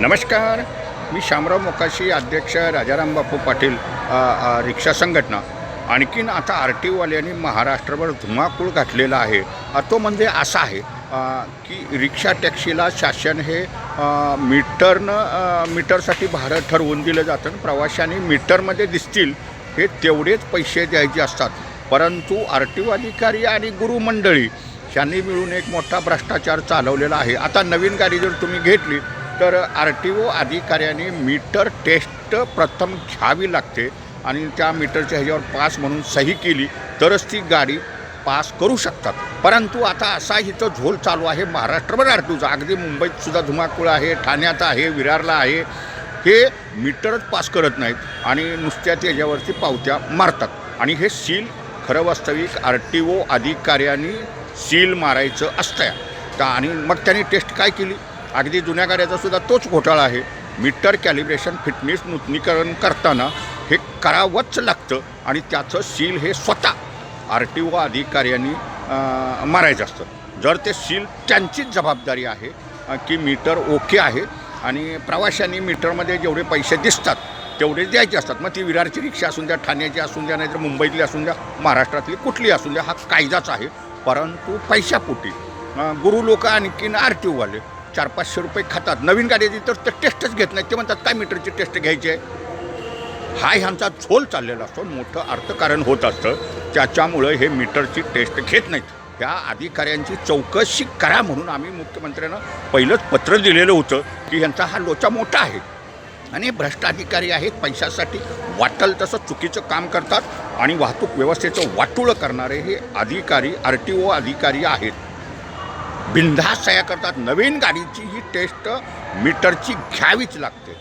नमस्कार. मी शामराव मोकाशी अध्यक्ष राजाराम बापू पाटील रिक्षा संघटना. आणखीन आता आर टी ओवाल्यांनी महाराष्ट्रभर धुमाकूळ घातलेला आहे. तो म्हणजे असा आहे की रिक्षा टॅक्सीला शासन हे मीटरनं मीटरसाठी भाडं ठरवून दिलं जातं. प्रवाशांनी मीटरमध्ये दिसतील हे तेवढेच पैसे द्यायचे असतात. परंतु आर टी ओ अधिकारी आणि गुरुमंडळी यांनी मिळून एक मोठा भ्रष्टाचार चालवलेला आहे. आता नवीन गाडी जर तुम्ही घेतली तर आर टी ओ अधिकाऱ्याने मीटर टेस्ट प्रथम घ्यावी लागते आणि त्या मीटरच्या ह्याच्यावर पास म्हणून सही केली तरच ती गाडी पास करू शकतात. परंतु आता असा इथं झोल चालू आहे महाराष्ट्रभर आर टी ओचा अगदी मुंबईत सुद्धा धुमाकूळ आहे ठाण्यात आहे विरारला आहे. हे मीटरच पास करत नाहीत आणि नुसत्या त्याच्यावरती पावत्या मारतात. आणि हे सील खरं वास्तविक आर टी ओ अधिकाऱ्यांनी सील मारायचं असतं तर आणि मग त्यांनी टेस्ट काय केली? अगदी जुन्या गाड्याचा सुद्धा तोच घोटाळा आहे. मीटर कॅलिब्रेशन फिटनेस नूतनीकरण करताना हे करावंच लागतं आणि त्याचं सील हे स्वतः आर टी ओ अधिकाऱ्यांनी मारायचं असतं. जर ते सील त्यांचीच जबाबदारी आहे की मीटर ओके आहे आणि प्रवाशांनी मीटरमध्ये जेवढे पैसे दिसतात तेवढे द्यायचे असतात. मग ती विरारची रिक्षा असून द्या ठाण्याची असून द्या नाहीतर मुंबईतली असून द्या महाराष्ट्रातली कुठली असून द्या हा कायदाच आहे. परंतु पैशापोटी गुरु लोक आणखीन आर टी ओवाले चार पाचशे रुपये खातात. नवीन गाडीची तर ते टेस्टच घेत नाहीत. ते म्हणतात काय मीटरची टेस्ट घ्यायची आहे? हा ह्यांचा झोल चाललेला असतो. मोठं अर्थकारण होत असतं. त्याच्यामुळं हे मीटरची टेस्ट घेत नाहीत. त्या अधिकाऱ्यांची चौकशी करा म्हणून आम्ही मुख्यमंत्र्यांना पहिलंच पत्र दिलेलं होतं की ह्यांचा हा लोचा मोठा आहे. आणि भ्रष्ट अधिकारी आहेत पैशासाठी वाटल तसं चुकीचं काम करतात आणि वाहतूक व्यवस्थेचं वाटुळं करणारे हे अधिकारी आर टी ओ अधिकारी आहेत. बिनधास्त सह्या करतात. नवीन गाडीची ही टेस्ट मीटरची घ्यावीच लागते.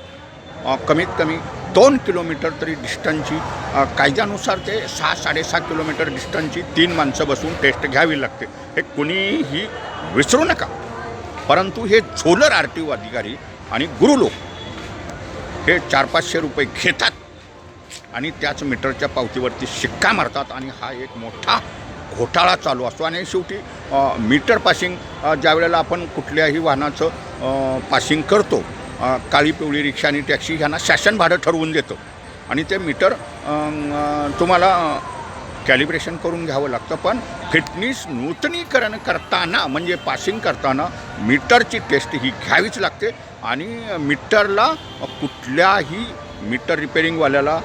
कमीत कमी दोन किलोमीटर तरी डिस्टन्सची कायद्यानुसार ते सहा साडेसहा किलोमीटर डिस्टन्सची तीन माणसं बसून टेस्ट घ्यावी लागते. हे कुणीही विसरू नका. परंतु हे झोलर आर टी ओ अधिकारी आणि गुरुलोक हे चार पाचशे रुपये घेतात आणि त्याच मीटरच्या पावतीवरती शिक्का मारतात आणि हा एक मोठा घोटाळा चालू असतो. आणि शेवटी मीटर पासिंग ज्या वेळेला आपण कुठल्याही वाहनाचं पासिंग करतो काळी पिवळी रिक्षा आणि टॅक्सी ह्यांना शासन भाडं ठरवून देतं. आणि ते मीटर तुम्हाला कॅलिब्रेशन करून घ्यावं लागतं. पण फिटनेस नूतनीकरण करताना म्हणजे पासिंग करताना मीटरची टेस्ट ही घ्यावीच लागते. आणि मीटरला कुठल्याही मीटर रिपेरिंगवाल्याला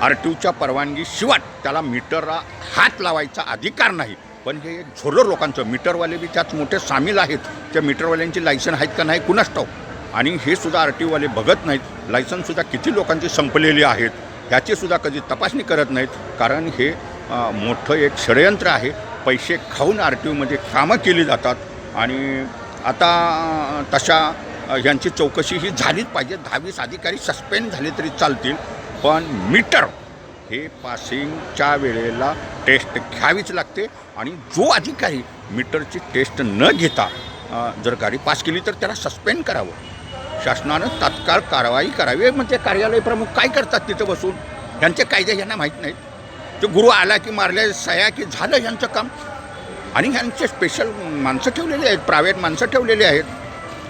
आर टीओच्या परवानगीशिवाय त्याला मीटरला हात लावायचा अधिकार नाही. पण हे झोलर लोकांचं. मीटरवाले बी त्यात मोठे सामील आहेत. त्या मीटरवाल्यांची लायसन आहेत का नाही कुणाच ठाऊक? आणि हे सुद्धा आर टीओवाले बघत नाहीत. लायसनसुद्धा किती लोकांची संपलेली आहेत? ह्याचीसुद्धा कधी तपासणी करत नाहीत. कारण हे मोठं एक षडयंत्र आहे. पैसे खाऊन आर टी ओमध्ये कामं केली जातात. आणि आता तशा यांची चौकशी ही झालीच पाहिजे. दहावीस अधिकारी सस्पेंड झाले तरी चालतील. पण मीटर हे पासिंगच्या वेळेला टेस्ट घ्यावीच लागते आणि जो अधिकारी मीटरची टेस्ट न घेता जर गाडी पास केली तर त्याला सस्पेंड करावं. शासनानं तात्काळ कारवाई करावी. म्हणजे कार्यालय प्रमुख काय करतात तिथं बसून? यांचे कायदे यांना माहीत नाहीत. ते गुरु आला की मारले सह्या की झालं यांचं काम. आणि ह्यांचे स्पेशल माणसं ठेवलेली आहेत प्रायव्हेट माणसं ठेवलेली आहेत.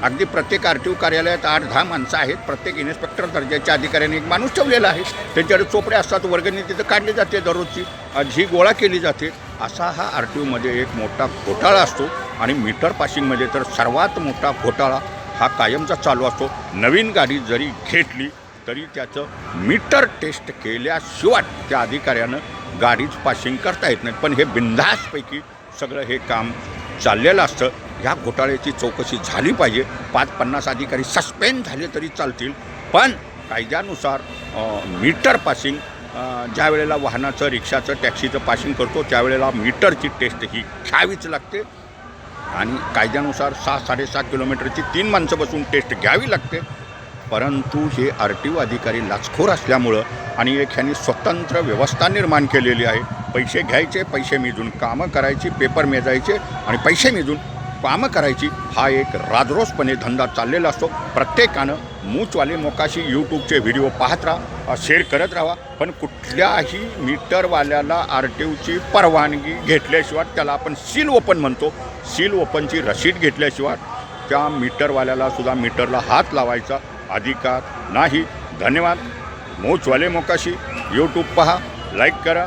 अगदी प्रत्येक आर टी ओ कार्यालयात आठ दहा माणसं आहेत. प्रत्येक इन्स्पेक्टर दर्जाच्या अधिकाऱ्याने एक माणूस ठेवलेला आहे. त्यांच्याकडे चोपडे असतात वर्गणी तिथं काढली जाते दररोजची. झी गोळा केली जाते. असा हा आर टी ओमध्ये एक मोठा घोटाळा असतो आणि मीटर पासिंगमध्ये तर सर्वात मोठा घोटाळा हा कायमचा चालू असतो. नवीन गाडी जरी घेतली तरी त्याचं मीटर टेस्ट केल्याशिवाय त्या अधिकाऱ्यानं गाडीच पासिंग करता येत नाही. पण हे बिंधासपैकी सगळं हे काम चाललेलं असतं. ह्या घोटाळ्याची चौकशी झाली पाहिजे. पाच पन्नास अधिकारी सस्पेंड झाले तरी चालतील. पण कायद्यानुसार मीटर पासिंग ज्या वेळेला वाहनाचं रिक्षाचं टॅक्सीचं पासिंग करतो त्यावेळेला मीटरची टेस्ट ही घ्यावीच लागते. आणि कायद्यानुसार सहा साडेसहा किलोमीटरची तीन माणसं बसून टेस्ट घ्यावी लागते. परंतु हे आर टी ओ अधिकारी लाचखोर असल्यामुळं आणि एक ह्यांनी स्वतंत्र व्यवस्था निर्माण केलेली आहे. पैसे घ्यायचे पैसे मिजून कामं करायची पेपर मेजायचे आणि पैसे मिजून कामं करायची हा एक राजरोसपणे धंदा चाललेला असतो. प्रत्येकानं मूचवाले मोकाशी यूट्यूबचे व्हिडिओ पाहत राहा शेअर करत राहा पण कुठल्याही मीटरवाल्याला आर टी ओची परवानगी घेतल्याशिवाय त्याला आपण सील ओपन म्हणतो. सील ओपनची रसीद घेतल्याशिवाय त्या मीटरवाल्याला सुद्धा मीटरला हात लावायचा अधिकार नाही. धन्यवाद. मोचवाले मोकाशी यूट्यूब पहा लाईक करा.